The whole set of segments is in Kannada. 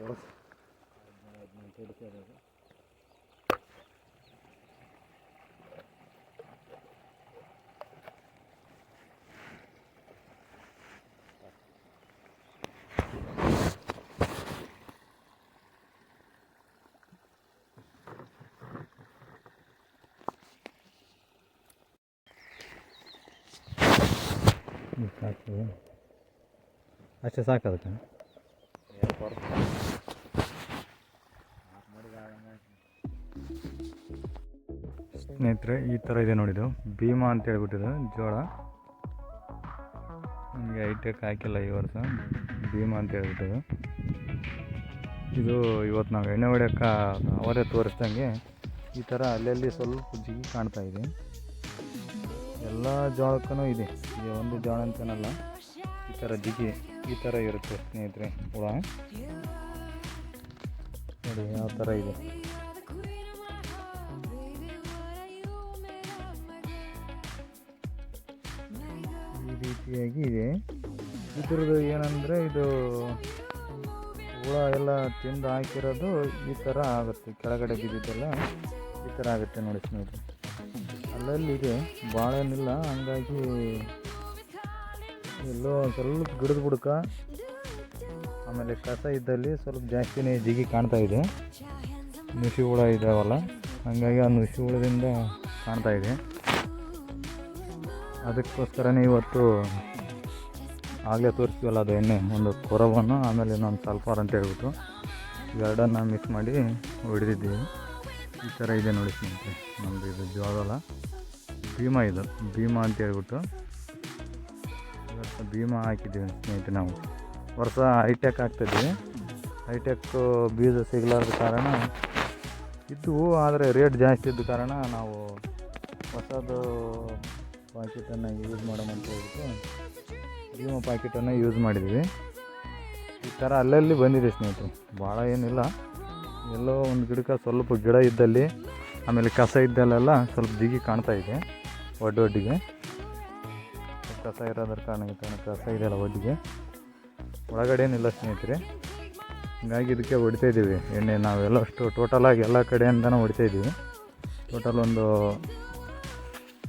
Bakalım. Dikkatli olun. Açsa sağ kalacağım. Yaparım. ಸ್ನೇಹಿತರೆ, ಈ ಥರ ಇದೆ ನೋಡಿದ್ದು ಭೀಮಾ ಅಂತ ಹೇಳ್ಬಿಟ್ಟಿದೆ, ಜೋಳ. ನಮಗೆ ಹೈಟೆಕ್ ಹಾಕಿಲ್ಲ ಈ ವರ್ಷ. ಭೀಮಾ ಅಂತ ಹೇಳ್ಬಿಟ್ಟಿದೆ. ಇದು ಇವತ್ತು ನಾವು ಎಣ್ಣೆ ಹೊಡೆಯೋಕ್ಕೆ ಅವರೇ ತೋರಿಸ್ದಂಗೆ ಈ ಥರ ಅಲ್ಲಲ್ಲಿ ಸ್ವಲ್ಪ ಜಿಗಿ ಕಾಣ್ತಾ ಇದೆ. ಎಲ್ಲ ಜೋಳಕ್ಕೂ ಇದೆ. ಇದು ಒಂದು ಜೋಳ ಅಂತನಲ್ಲ. ಈ ಥರ ಜಿಗಿ, ಈ ಥರ ಇರುತ್ತೆ ಸ್ನೇಹಿತರೆ. ಹುಳ ನೋಡಿ, ಯಾವ ಥರ ಇದೆ. ರೀತಿಯಾಗಿ ಇದೆ. ಇದ್ರದ್ದು ಏನಂದರೆ ಇದು ಹುಳ ಎಲ್ಲ ತಿಂದು ಹಾಕಿರೋದು ಈ ಥರ ಆಗುತ್ತೆ. ಕೆಳಗಡೆ ಬಿದ್ದಿದ್ದೆಲ್ಲ ಈ ಥರ ಆಗುತ್ತೆ ನೋಡಿ ಸ್ನೇಹಿತರೆ. ಅಲ್ಲಲ್ಲಿ ಇದೆ ಭಾಳ ಏನಿಲ್ಲ ಹಂಗಾಗಿ ಎಲ್ಲೋ ಸ್ವಲ್ಪ ಗಿಡದ ಬುಡಕ, ಆಮೇಲೆ ಕಸ ಇದ್ದಲ್ಲಿ ಸ್ವಲ್ಪ ಜಾಸ್ತಿನೇ ಜಿಗಿ ಕಾಣ್ತಾ ಇದೆ. ನುಸಿ ಹುಳ ಇದಾವಲ್ಲ, ಹಾಗಾಗಿ ಆ ನುಸಿ ಹುಳದಿಂದ ಕಾಣ್ತಾ ಇದೆ. ಅದಕ್ಕೋಸ್ಕರನೇ ಇವತ್ತು ಆಗಲೇ ತೋರಿಸ್ತೀವಲ್ಲ ಅದು ಎಣ್ಣೆ, ಒಂದು ಕೊರವನ್ನು, ಆಮೇಲೆ ಇನ್ನೊಂದು ಸಲ್ಫಾರ್ ಅಂತ ಹೇಳ್ಬಿಟ್ಟು ಎರಡನ್ನ ಮಿಕ್ಸ್ ಮಾಡಿ ಹೊಡೆದಿದ್ದೀವಿ. ಈ ಥರ ಇದೆ ನೋಡಿ ಸ್ನೇಹಿತರೆ ನಮ್ಮದು ಇದು ಜೋಳ ಭೀಮಾ ಇದು, ಭೀಮಾ ಅಂತ ಹೇಳ್ಬಿಟ್ಟು ಇವತ್ತು ಭೀಮಾ ಹಾಕಿದ್ದೀವಿ ಸ್ನೇಹಿತರೆ ನಾವು. ವರ್ಷ ಹೈಟೆಕ್ ಹಾಕ್ತಿದ್ವಿ ಹೈಟೆಕ್ ಬೀಜ ಸಿಗಲಾರ್ದ ಕಾರಣ ಇದ್ದವು, ಆದರೆ ರೇಟ್ ಜಾಸ್ತಿ ಇದ್ದ ಕಾರಣ ನಾವು ಹೊಸದು ಪಾಕೆಟನ್ನು ಯೂಸ್ ಮಾಡೋಣ ಅಂತ ಹೇಳ್ಬಿಟ್ಟು ವಿಮೋ ಪ್ಯಾಕೆಟನ್ನು ಯೂಸ್ ಮಾಡಿದ್ವಿ ಈ ಥರ ಅಲ್ಲಲ್ಲಿ ಬಂದಿದೆ ಸ್ನೇಹಿತರು, ಭಾಳ ಏನಿಲ್ಲ. ಎಲ್ಲೋ ಒಂದು ಗಿಡಕ್ಕೆ ಸ್ವಲ್ಪ ಗಿಡ ಇದ್ದಲ್ಲಿ, ಆಮೇಲೆ ಕಸ ಇದ್ದಲ್ಲೆಲ್ಲ ಸ್ವಲ್ಪ ದಿಗಿ ಕಾಣ್ತಾ ಇದೆ ಒಡ್ಡು ಒಡ್ಡಿಗೆ. ಕಸ ಇರೋದ್ರ ಕಾರಣ ಈ ಕಾರಣ ಕಸ ಇದೆಯಲ್ಲ ಒಡ್ಡಿಗೆ. ಒಳಗಡೆ ಏನಿಲ್ಲ ಸ್ನೇಹಿತರೆ. ಹೀಗಾಗಿ ಇದಕ್ಕೆ ಹೊಡಿತಾ ಇದ್ದೀವಿ. ಎಣ್ಣೆ ನಾವೆಲ್ಲ ಅಷ್ಟು ಟೋಟಲಾಗಿ ಎಲ್ಲ ಕಡೆಯಿಂದನೂ ಹೊಡಿತಾ ಇದ್ದೀವಿ. ಟೋಟಲ್ ಒಂದು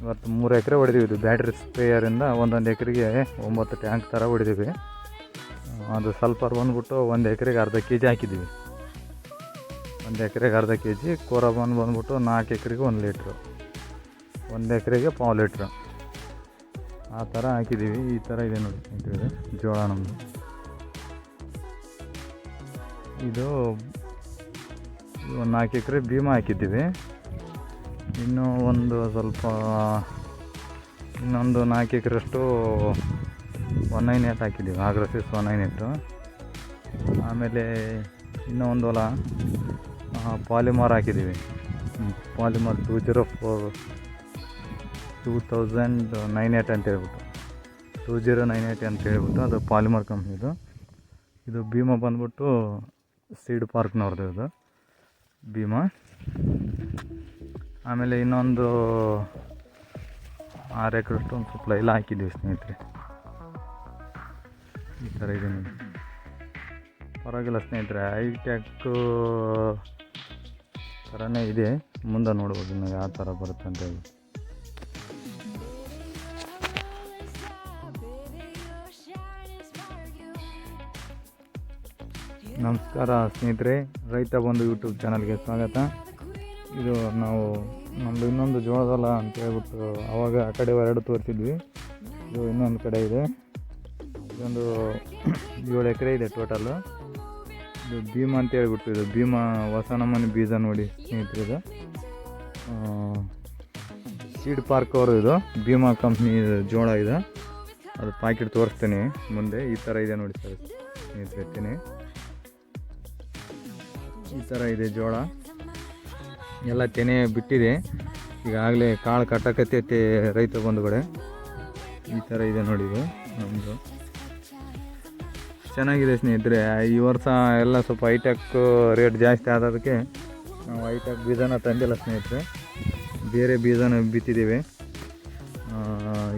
ಇವತ್ತು ಮೂರು ಎಕರೆ ಹೊಡೆದೀವಿ. ಇದು ಬ್ಯಾಟ್ರಿ ಸ್ಪ್ರೇಯರಿಂದ ಒಂದೊಂದು ಎಕರೆಗೆ ಒಂಬತ್ತು ಟ್ಯಾಂಕ್ ಥರ ಹೊಡೆದೀವಿ. ಅದು ಸಲ್ಫರ್ ಬಂದ್ಬಿಟ್ಟು ಒಂದು ಎಕರೆಗೆ ಅರ್ಧ ಕೆ ಜಿ ಹಾಕಿದ್ದೀವಿ ಒಂದು ಎಕರೆಗೆ ಅರ್ಧ ಕೆ ಜಿ ಕೋರಬನ್ ಬಂದ್ಬಿಟ್ಟು ನಾಲ್ಕು ಎಕರೆಗೆ ಒಂದು ಲೀಟ್ರು ಒಂದು ಎಕರೆಗೆ ಪಾವು ಲೀಟ್ರು ಆ ಥರ ಹಾಕಿದ್ದೀವಿ ಈ ಥರ ಇದೆ ನೋಡಿ ಅಂತೇಳಿ ಜೋಳ ನಮ್ಮದು ಇದು ಒಂದು ನಾಲ್ಕು ಎಕರೆ ಭೀಮಾ ಹಾಕಿದ್ದೀವಿ. ಇನ್ನೂ ಒಂದು ಸ್ವಲ್ಪ, ಇನ್ನೊಂದು ನಾಲ್ಕು ಎಕರೆಷ್ಟು ಒನ್ ನೈನ್ ಏಟ್ ಹಾಕಿದ್ದೀವಿ. ಆಗ್ರಸಿಸ್ ಒನ್ ನೈನ್ ಏಟು ಆಮೇಲೆ ಇನ್ನೂ ಒಂದು ಹೊಲ ಪಾಲಿಮಾರ್ ಹಾಕಿದ್ದೀವಿ. Palimar two zero four two thousand nine eight ಅಂತ ಹೇಳ್ಬಿಟ್ಟು. ಟೂ ಜೀರೋ ನೈನ್ ಏಟ್ ಅಂತ ಹೇಳ್ಬಿಟ್ಟು ಅದು ಪಾಲಿಮರ್ ಕಂಪ್ನಿದು ಇದು. ಭೀಮಾ ಬಂದ್ಬಿಟ್ಟು ಸೀಡ್ ಪಾರ್ಕ್ನವ್ರದ್ದು ಇದು. ಭೀಮಾ. ಆಮೇಲೆ ಇನ್ನೊಂದು ಆರು ಎಕರೆಷ್ಟು ಒಂದು ಸ್ವಲ್ಪ ಎಲ್ಲ ಹಾಕಿದ್ದೀವಿ ಸ್ನೇಹಿತರೆ. ಈ ಥರ ಇದೆ ಪರವಾಗಿಲ್ಲ ಸ್ನೇಹಿತರೆ ಹೈಟೆಕ್ಕು ಥರನೇ ಇದೆ. ಮುಂದೆ ನೋಡ್ಬೋದು ನಾವು ಯಾವ ಥರ ಬರುತ್ತೆ ಅಂತ ಹೇಳಿ. ನಮಸ್ಕಾರ ಸ್ನೇಹಿತರೆ, ರೈತ ಬಂದು ಯೂಟ್ಯೂಬ್ ಚಾನಲ್ಗೆ ಸ್ವಾಗತ. ಇದು ನಾವು ನಮ್ಮದು ಇನ್ನೊಂದು ಜೋಳದಲ್ಲ ಅಂತ ಹೇಳ್ಬಿಟ್ಟು ಆವಾಗ ಆ ಕಡೆ ಎರಡು ತೋರಿಸಿದ್ವಿ. ಇದು ಇನ್ನೊಂದು ಕಡೆ ಇದೆ. ಇದೊಂದು ಏಳು ಎಕರೆ ಇದೆ ಟೋಟಲು ಇದು ಭೀಮಾ ಅಂತ ಹೇಳ್ಬಿಟ್ಟು ಇದು ಭೀಮ ಹೊಸ ನಮ್ಮನೆ ಬೀಜ ನೋಡಿ ಸ್ನೇಹಿತರೆ ಇದು. ಸೀಡ್ ಪಾರ್ಕ್ ಅವರು ಇದು. ಭೀಮಾ ಕಂಪ್ನಿ ಜೋಳ ಇದು. ಅದು ಪ್ಯಾಕೆಟ್ ತೋರಿಸ್ತೀನಿ ಮುಂದೆ. ಈ ಥರ ಇದೆ ನೋಡಿ ಸರ್ ಸ್ನೇಹಿತರೆ ಈ ಥರ ಇದೆ ಜೋಳ. ಎಲ್ಲ ತೆನೆ ಬಿಟ್ಟಿದೆ. ಈಗಾಗಲೇ ಕಾಳು ಕಟ್ಟಕತ್ತೈತೆ ರೈತ ಬಂಧುಗಳೇ ಈ ಥರ ಇದೆ ನೋಡಿ ಇದು ನಮ್ಮದು ಚೆನ್ನಾಗಿದೆ ಸ್ನೇಹಿತರೆ, ಈ ವರ್ಷ ಎಲ್ಲ ಸ್ವಲ್ಪ ಹೈಟೆಕ್ ರೇಟ್ ಜಾಸ್ತಿ ಆದದಕ್ಕೆ ನಾವು ಹೈಟೆಕ್ ಬೀಜನ ತಂದಿಲ್ಲ ಸ್ನೇಹಿತರೆ. ಬೇರೆ ಬೀಜನ ಬಿತ್ತಿದ್ದೀವಿ.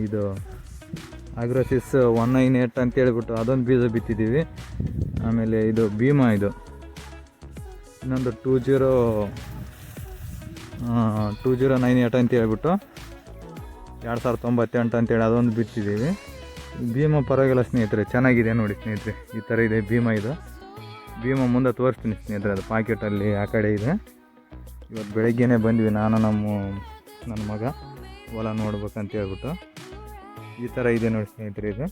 ಇದು ಆಗ್ರೋಸಿಸ್ ಒನ್ ನೈನ್ ಏಟ್ ಅಂತ ಹೇಳಿಬಿಟ್ಟು ಅದೊಂದು ಬೀಜ ಬಿತ್ತಿದ್ದೀವಿ. ಆಮೇಲೆ ಇದು ಭೀಮಾ ಇದು. ಇನ್ನೊಂದು two zero two zero nine eight ಅಂತ ಹೇಳ್ಬಿಟ್ಟು ಎರಡು ಸಾವಿರದ ತೊಂಬತ್ತೆಂಟು ಅಂತೇಳಿ ಅದೊಂದು ಬಿತ್ತಿದ್ದೀವಿ ಭೀಮ ಪರವಾಗಿಲ್ಲ ಸ್ನೇಹಿತರೆ, ಚೆನ್ನಾಗಿದೆ ನೋಡಿ ಸ್ನೇಹಿತರೆ, ಈ ಥರ ಇದೆ ಭೀಮ ಇದು. ಭೀಮ ಮುಂದೆ ತೋರಿಸ್ತೀನಿ ಸ್ನೇಹಿತರೆ, ಅದು ಪಾಕೆಟಲ್ಲಿ ಆ ಕಡೆ ಇದೆ. ಇವತ್ತು ಬೆಳಗ್ಗೆನೇ ಬಂದ್ವಿ ನಾನು, ನಮ್ಮ, ನನ್ನ ಮಗ, ಹೊಲ ನೋಡ್ಬೇಕಂತ ಹೇಳ್ಬಿಟ್ಟು. ಈ ಥರ ಇದೆ ನೋಡಿ ಸ್ನೇಹಿತರೆ ಇದು.